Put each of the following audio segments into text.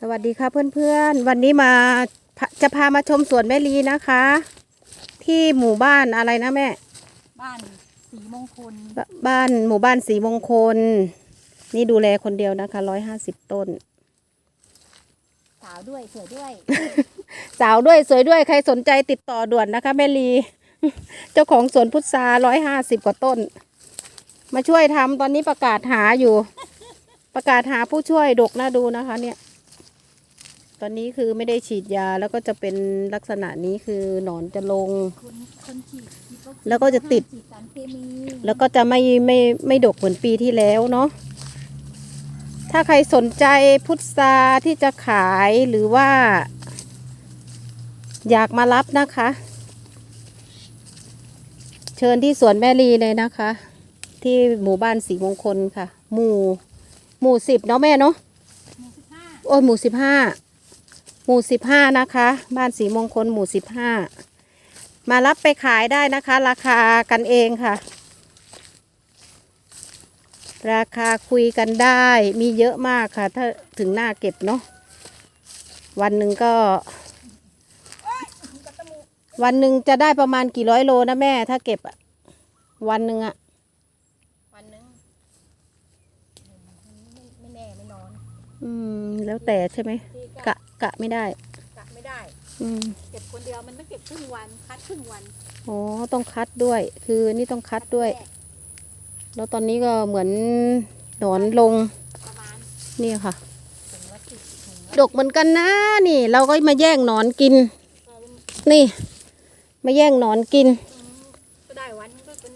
สวัสดีค่ะเพื่อนๆ วันนี้มาพาจะพามาชมสวนแม่ลีนะคะ ที่หมู่บ้านอะไรนะแม่ บ้านสีมงคลบบ้านหมู่บ้านสีมงคล นี่ดูแลคนเดียวนะคะร้อยห้าสิบต้น สาวด้วยสวยด้วย สาวด้วยสวยด้วยใครสนใจติดต่อด่วนนะคะ แม่ลี เจ้าของสวนพุทราร้อยห้าสิบกว่าต้น มาช่วยทำตอนนี้ประกาศหาอยู่ ประกาศหาผู้ช่วยดกน่าดูนะคะ เนี่ย ตอนนี้คือไม่ได้ฉีดยาแล้วก็จะเป็นลักษณะนี้คือหนอนจะลง คนคนฉีดฉีดแล้วก็จะติด ฉีดสารเคมีแล้วก็จะไม่ไม่ไม่ดกเหมือนปีที่แล้วเนาะ ถ้าใครสนใจพุทราที่จะขายหรือว่า อยากมารับนะคะ เชิญที่สวนแม่ลีเลยนะคะ ที่หมู่บ้านสีมงคลค่ะ หมู่ หมู่สิบเนาะแม่เนาะ หมู่สิบห้า โอ้ยหมู่สิบห้า หมู่สิบห้านะคะ บ้านสีมงคลหมู่สิบห้ามารับไปขายได้นะคะ ราคากันเองค่ะ ราคาคุยกันได้ มีเยอะมากค่ะ ถ้าถึงหน้าเก็บเนาะวันหนึ่งก็ วันหนึ่งจะได้ประมาณกี่ร้อยโลนะแม่ ถ้าเก็บอะวันหนึ่งอะวันหนึงไม่ไม่แน่ไม่นอน อืม แล้วแต่ใช่ไหมที่กะ กะไม่ได้ กะไม่ได้ อืมเก็บคนเดียวมันต้องเก็บครึ่งวัน คัดครึ่งวันอ๋อต้องคัดด้วย คือนี่ต้องคัดด้วยแรกแล้วตอนนี้ก็เหมือนหนอนลงประมาณนี่ค่ะถุงละสิบถุงละดกเหมือนกันนะนี่ เราก็มาแย่งหนอนกินก็นี่ มาแย่งหนอนกินก็ได้วันก็เป็น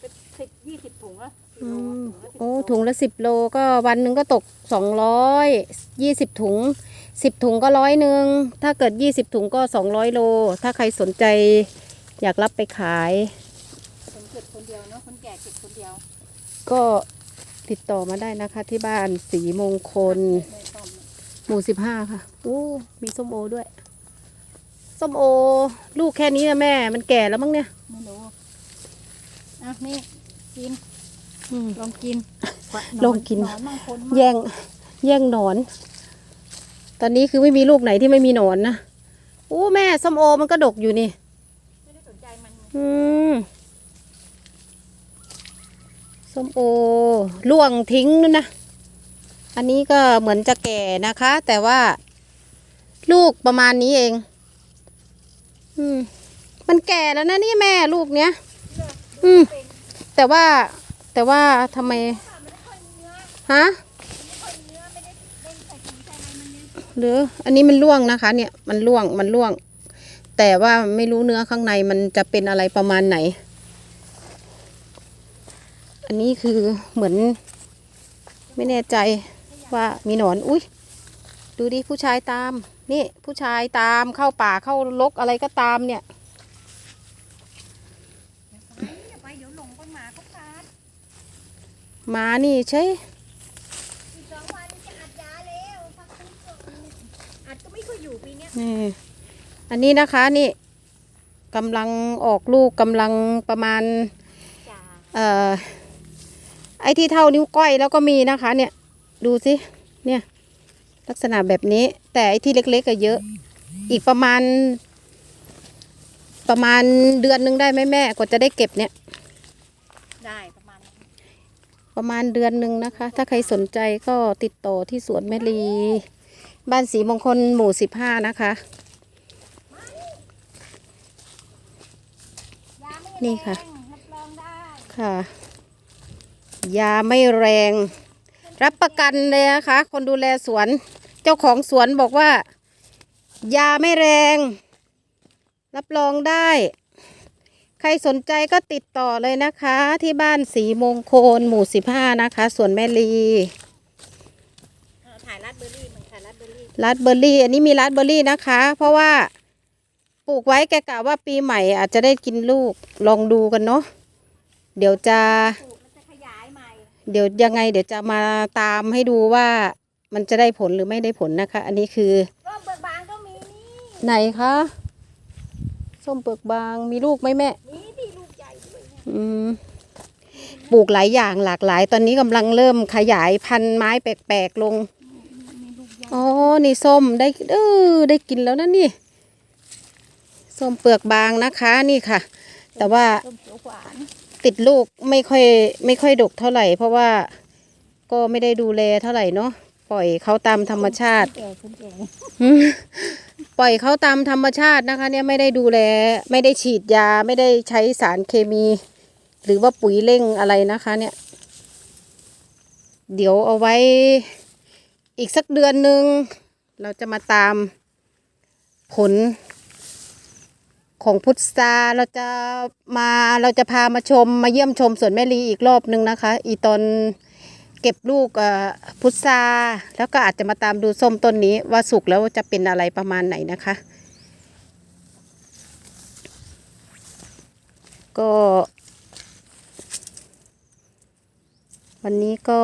เป็นสิบยี่สิบถุงละ อืมโลโอ้ถุงละสิบโลก็วันหนึ่งก็ตกสองร้อยยี่สิบถุงสิบถุงก็ร้อยหนึ่งถ้าเกิดยี่สิบถุงก็สองร้อยโล ถ้าใครสนใจอยากรับไปขายคนเก็บคนเดียวเนาะคนแก่เก็บคนเดียวก็ติดต่อมาได้นะคะ ที่บ้านสีมงคลไม่ต้อมหมู่สิบห้าค่ะโอ้มีส้มโอด้วย ส้มโอ ลูกแค่นี้นะแม่ มันแก่แล้วมั้งเนี่ยไม่รู้อะนี่กินอืม ลองกินลองกินหนอนบางคนมากแย่งแย่งหนอน ตอนนี้คือไม่มีลูกไหนที่ไม่มีหนอนนะโอ้แม่ส้มโอมันก็ดกอยู่นี่ไม่ได้สนใจมันอืมส้มโอล่วงทิ้งนู่นนะอันนี้ก็เหมือนจะแก่นะคะ แต่ว่า ลูกประมาณนี้เอง อืม มันแก่แล้วนะนี่แม่ลูกเนี้ย อืม แต่ว่า แต่ว่าทำไมฮะหรืออันนี้มันร่วงนะคะ เนี่ยมันร่วงมันร่วง แต่ว่าไม่รู้เนื้อข้างในมันจะเป็นอะไรประมาณไหน อันนี้คือเหมือน ไม่แน่ใจว่ามีหนอน อุ้ยดูดิผู้ชายตาม นี่ผู้ชายตามเข้าป่าเข้าลกอะไรก็ตามเนี่ย อย่าไปเดี๋ยวหลงต้นหมาก็กัด หมานี่ใช่อีกสองวันจะอัดยาแล้วพักฟื้นก่อนอัดก็ไม่ค่อยอยู่ปีเนี้ยนี่อันนี้นะคะนี่กำลังออกลูกกำลังประมาณจ้าเอ่อไอ้ที่เท่านิ้วก้อยแล้วก็มีนะคะ เนี่ย ดูสิเนี่ย ลักษณะแบบนี้ แต่ไอ้ที่เล็กๆก็เยอะ อีกประมาณ ประมาณเดือนหนึงได้ไหมแม่กว่าจะได้เก็บเนี่ยได้ ประมาณเดือนหนึ่งนะคะ ถ้าใครสนใจก็ติดต่อที่สวนแม่ลี บ้านสีมงคลหมู่สิบห้านะคะ นี่ค่ะ ค่ะ ยาไม่แรง รับประกันเลยนะคะ คนดูแลสวน เจ้าของสวนบอกว่า ยาไม่แรง รับรองได้ ใครสนใจก็ติดต่อเลยนะคะ ที่บ้านสีมงคลหมู่สิบห้านะคะสวนแม่ลีเออถ่ายรัดเบอร์รี่มันถ่ายรัดเบอร์รี่รัสเบอร์รี่ อันนี้มีรัสเบอร์รี่นะคะ เพราะว่าปลูกไว้แกกะว่าปีใหม่อาจจะได้กินลูกลองดูกันเนาะเดี๋ยวจะปลูกมันจะขยายใหม่ เดี๋ยวยังไง เดี๋ยวจะมาตามให้ดูว่ามันจะได้ผลหรือไม่ได้ผลนะคะ อันนี้คือ ร่มเบิกบานก็มีนี่ ไหนคะ ส้มเปลือกบางมีลูกไหมแม่นี่ที่ลูกใหญ่ด้วยเนี่ยอืมปลูกหลายอย่างหลากหลาย ตอนนี้กำลังเริ่มขยายพันธุ์ไม้แปลกๆลงมีลูกใหญ่อ๋อนี่ส้มได้เออได้กินแล้วนะนี่ส้มเปลือกบางนะคะนี่ค่ะ แต่ว่าต้มเขียวหวานติดลูกไม่ค่อยไม่ค่อยดกเท่าไหร่ เพราะว่าก็ไม่ได้ดูแลเท่าไหร่เนาะ ปล่อยเขาตามธรรมชาติ ปล่อยเขาตามธรรมชาตินะคะ เนี่ยไม่ได้ดูแล ไม่ได้ฉีดยาไม่ได้ใช้สารเคมี หรือว่าปุ๋ยเร่งอะไรนะคะ เนี่ย เดี๋ยวเอาไว้อีกสักเดือนหนึ่งเราจะมาตามผลของพุทราเราจะมาเราจะพามาชมมาเยี่ยมชมสวนแม่ลีอีกรอบนึงนะคะ อีตอน เก็บลูกพุทราแล้วก็อาจจะมาตามดูส้มต้นนี้ว่าสุกแล้วจะเป็นอะไรประมาณไหนนะคะ ก็ วันนี้ก็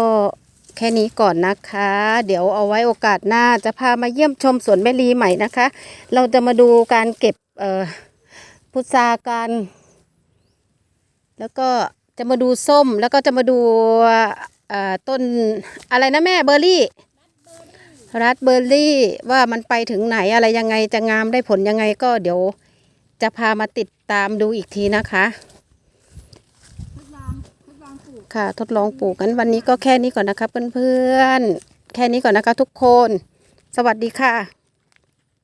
แค่นี้ก่อนนะคะ เดี๋ยวเอาไว้โอกาสหน้าจะพามาเยี่ยมชมสวนแม่ลีใหม่นะคะ เราจะมาดูการเก็บพุทรากันแล้วก็จะมาดูส้มแล้วก็จะมาดู ต้นอะไรนะแม่เบอร์รี่ รัดเบอร์รี่ว่ามันไปถึงไหนอะไรยังไงจะงามได้ผลยังไงก็เดี๋ยว จะพามาติดตามดูอีกทีนะคะค่ะทดลองปลูกกันวันนี้ก็แค่นี้ก่อนนะคะเพื่อนๆ แค่นี้ก่อนนะคะทุกคน สวัสดีค่ะ